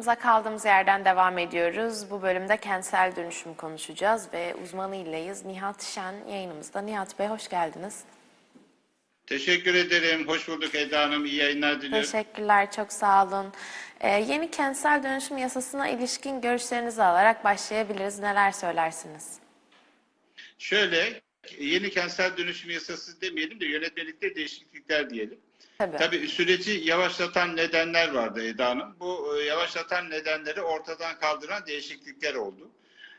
Konumuza kaldığımız yerden devam ediyoruz. Bu bölümde kentsel dönüşüm konuşacağız ve uzmanıylayız. Nihat Şen yayınımızda. Nihat Bey hoş geldiniz. Teşekkür ederim. Hoş bulduk Eda Hanım. İyi yayınlar diliyorum. Teşekkürler, çok sağ olun. Ee, yeni kentsel dönüşüm yasasına ilişkin görüşlerinizi alarak başlayabiliriz. Neler söylersiniz? Şöyle, yeni kentsel dönüşüm yasası demeyelim de yönetmelikte değişiklikler diyelim. Tabii. Tabii süreci yavaşlatan nedenler vardı Eda Hanım. Bu e, yavaşlatan nedenleri ortadan kaldıran değişiklikler oldu.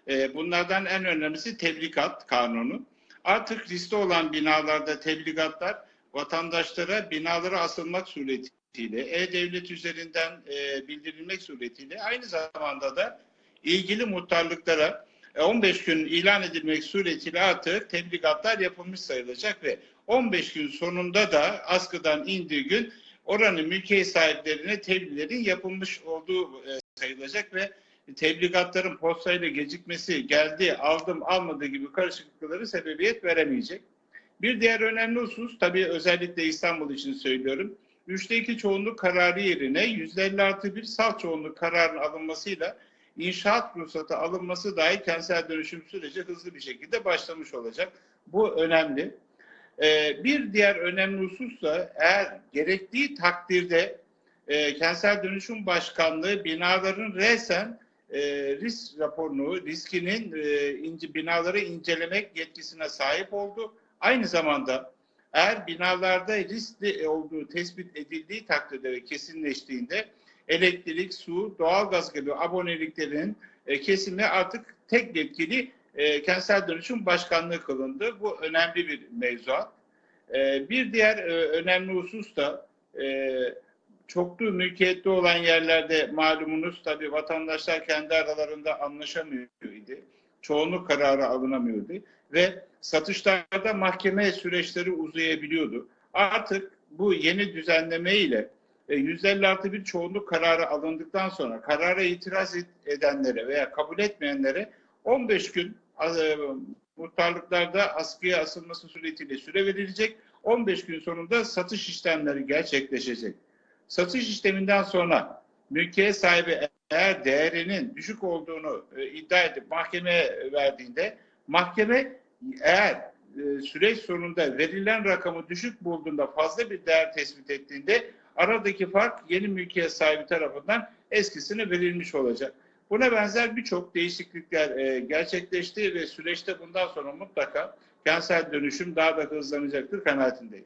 E, Bunlardan en önemlisi tebligat kanunu. Artık liste olan binalarda tebligatlar vatandaşlara binalara asılmak suretiyle, e-devlet üzerinden e, bildirilmek suretiyle aynı zamanda da ilgili muhtarlıklara 15 gün ilan edilmek suretiyle artık tebligatlar yapılmış sayılacak ve 15 gün sonunda da askıdan indiği gün oranın mülkiyet sahiplerine tebliğlerin yapılmış olduğu e, sayılacak ve tebligatların postayla gecikmesi, geldi, aldım, almadı gibi karışıklıkları sebebiyet veremeyecek. Bir diğer önemli husus, tabii özellikle İstanbul için söylüyorum. Üçte iki çoğunluk kararı yerine %50 artı bir salt çoğunluk kararının alınmasıyla inşaat ruhsatı alınması dahi kentsel dönüşüm süreci hızlı bir şekilde başlamış olacak. Bu önemli. Ee, bir diğer önemli husus da eğer gerektiği takdirde e, kentsel dönüşüm başkanlığı binaların resen e, risk raporunu, riskinin e, ince, binaları incelemek yetkisine sahip oldu. Aynı zamanda eğer binalarda riskli olduğu tespit edildiği takdirde ve kesinleştiğinde elektrik, su, doğalgaz gibi aboneliklerin e, kesimi artık tek yetkili e, kentsel dönüşüm başkanlığı kılındı. Bu önemli bir mevzuat. E, bir diğer önemli husus da e, çoklu mülkiyette olan yerlerde malumunuz tabii vatandaşlar kendi aralarında anlaşamıyordu. Çoğunluk kararı alınamıyordu ve satışlarda mahkeme süreçleri uzayabiliyordu. Artık bu yeni düzenleme ile e, 150 artı bir çoğunluk kararı alındıktan sonra karara itiraz edenlere veya kabul etmeyenlere 15 gün e, muhtarlıklarda askıya asılması suretiyle süre verilecek. 15 gün sonunda satış işlemleri gerçekleşecek. Satış işleminden sonra mülkiyet sahibi eğer değerinin düşük olduğunu e, iddia edip mahkemeye verdiğinde mahkeme eğer e, süreç sonunda verilen rakamı düşük bulduğunda fazla bir değer tespit ettiğinde aradaki fark yeni mülkiyet sahibi tarafından eskisine verilmiş olacak. Buna benzer birçok değişiklikler e, gerçekleşti ve süreçte bundan sonra mutlaka kentsel dönüşüm daha da hızlanacaktır kanaatindeyim.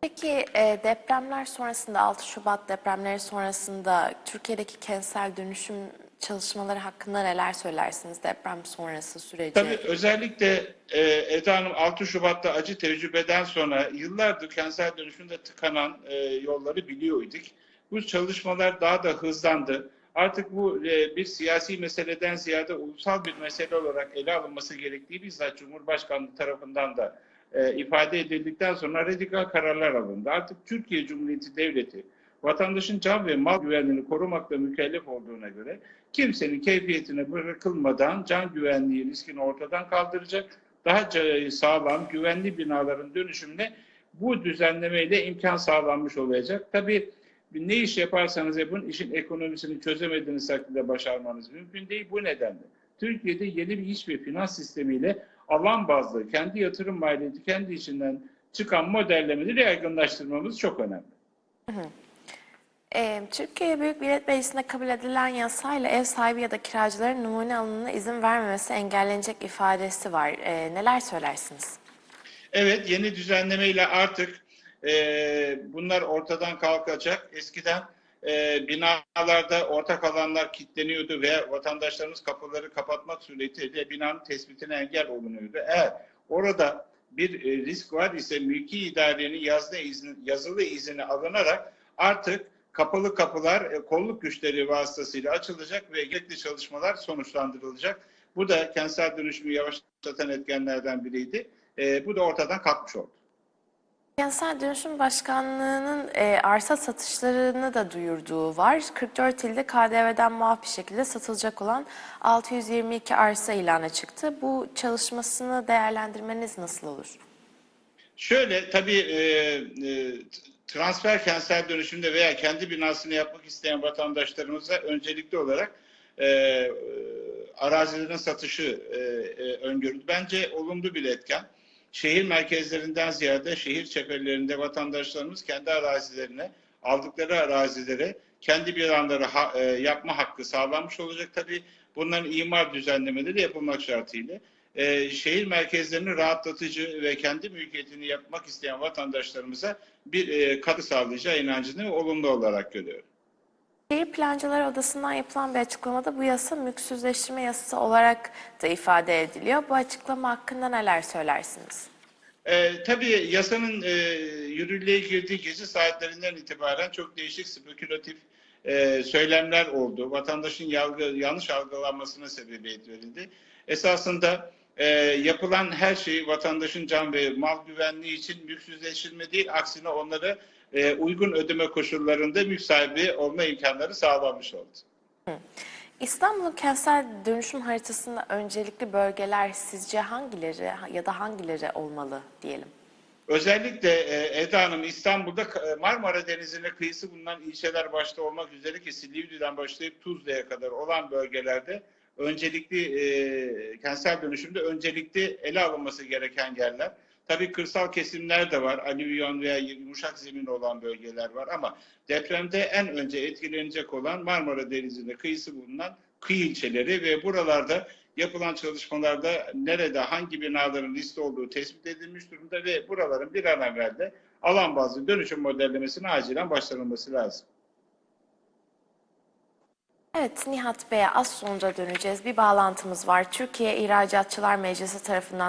Peki e, depremler sonrasında 6 Şubat depremleri sonrasında Türkiye'deki kentsel dönüşüm çalışmaları hakkında neler söylersiniz deprem sonrası süreci? Tabii özellikle e, Eda Hanım 6 Şubat'ta acı tecrübeden sonra yıllardır kentsel dönüşümde tıkanan e, yolları biliyorduk. Bu çalışmalar daha da hızlandı. Artık bu e, bir siyasi meseleden ziyade ulusal bir mesele olarak ele alınması gerektiği bizzat Cumhurbaşkanlığı tarafından da e, ifade edildikten sonra radikal kararlar alındı. Artık Türkiye Cumhuriyeti Devleti vatandaşın can ve mal güvenliğini korumakla mükellef olduğuna göre kimsenin keyfiyetine bırakılmadan can güvenliği riskini ortadan kaldıracak, daha ca- sağlam, güvenli binaların dönüşümüne bu düzenlemeyle imkan sağlanmış olacak. Tabii ne iş yaparsanız yapın işin ekonomisini çözemediğiniz takdirde başarmanız mümkün değil. Bu nedenle Türkiye'de yeni bir iş ve finans sistemiyle alan bazlı kendi yatırım maliyeti kendi içinden çıkan modellemeleri yaygınlaştırmamız çok önemli. Türkiye Büyük Millet Meclisi'nde kabul edilen yasayla ev sahibi ya da kiracıların numune alımına izin vermemesi engellenecek ifadesi var. Neler söylersiniz? Evet yeni düzenlemeyle artık bunlar ortadan kalkacak. Eskiden binalarda ortak alanlar kilitleniyordu ve vatandaşlarımız kapıları kapatmak suretiyle binanın tespitine engel olunuyordu. Eğer orada bir risk var ise mülki idarenin yazılı izni, yazılı izni alınarak artık kapalı kapılar e, kolluk güçleri vasıtasıyla açılacak ve gerekli çalışmalar sonuçlandırılacak. Bu da kentsel dönüşümü yavaşlatan etkenlerden biriydi. E, bu da ortadan kalkmış oldu. Kentsel Dönüşüm Başkanlığı'nın e, arsa satışlarını da duyurduğu var. 44 ilde KDV'den muaf bir şekilde satılacak olan 622 arsa ilana çıktı. Bu çalışmasını değerlendirmeniz nasıl olur? Şöyle tabii e, e, transfer kentsel dönüşümde veya kendi binasını yapmak isteyen vatandaşlarımıza öncelikli olarak e, arazilerin satışı e, e, öngörüldü. Bence olumlu bir etken. Şehir merkezlerinden ziyade şehir çeperlerinde vatandaşlarımız kendi arazilerine, aldıkları arazilere kendi binaları ha, e, yapma hakkı sağlanmış olacak. Tabii bunların imar düzenlemeleri yapılmak şartıyla. E, şehir merkezlerini rahatlatıcı ve kendi mülkiyetini yapmak isteyen vatandaşlarımıza bir e, katkı sağlayacağı inancını olumlu olarak görüyorum. Şehir Plancıları Odası'ndan yapılan bir açıklamada bu yasa mülksüzleştirme yasası olarak da ifade ediliyor. Bu açıklama hakkında neler söylersiniz? E, tabii yasanın e, yürürlüğe girdiği gece saatlerinden itibaren çok değişik spekülatif e, söylemler oldu. Vatandaşın yargı, yanlış algılanmasına sebebiyet verildi. Esasında e, yapılan her şey vatandaşın can ve mal güvenliği için mülksüzleştirme değil, aksine onları e, uygun ödeme koşullarında mülk sahibi olma imkanları sağlanmış oldu. İstanbul'un kentsel dönüşüm haritasında öncelikli bölgeler sizce hangileri ya da hangileri olmalı diyelim? Özellikle e, Eda Hanım İstanbul'da e, Marmara Denizi'ne kıyısı bulunan ilçeler başta olmak üzere ki Silivri'den başlayıp Tuzla'ya kadar olan bölgelerde öncelikli e, kentsel dönüşümde öncelikli ele alınması gereken yerler. Tabii kırsal kesimler de var. Alüvyon veya yumuşak zemin olan bölgeler var ama depremde en önce etkilenecek olan Marmara Denizi'ne kıyısı bulunan kıyı ilçeleri ve buralarda yapılan çalışmalarda nerede hangi binaların liste olduğu tespit edilmiş durumda ve buraların bir an evvel de alan bazlı dönüşüm modellemesine acilen başlanılması lazım. Evet Nihat Bey'e az sonra döneceğiz. Bir bağlantımız var. Türkiye İhracatçılar Meclisi tarafından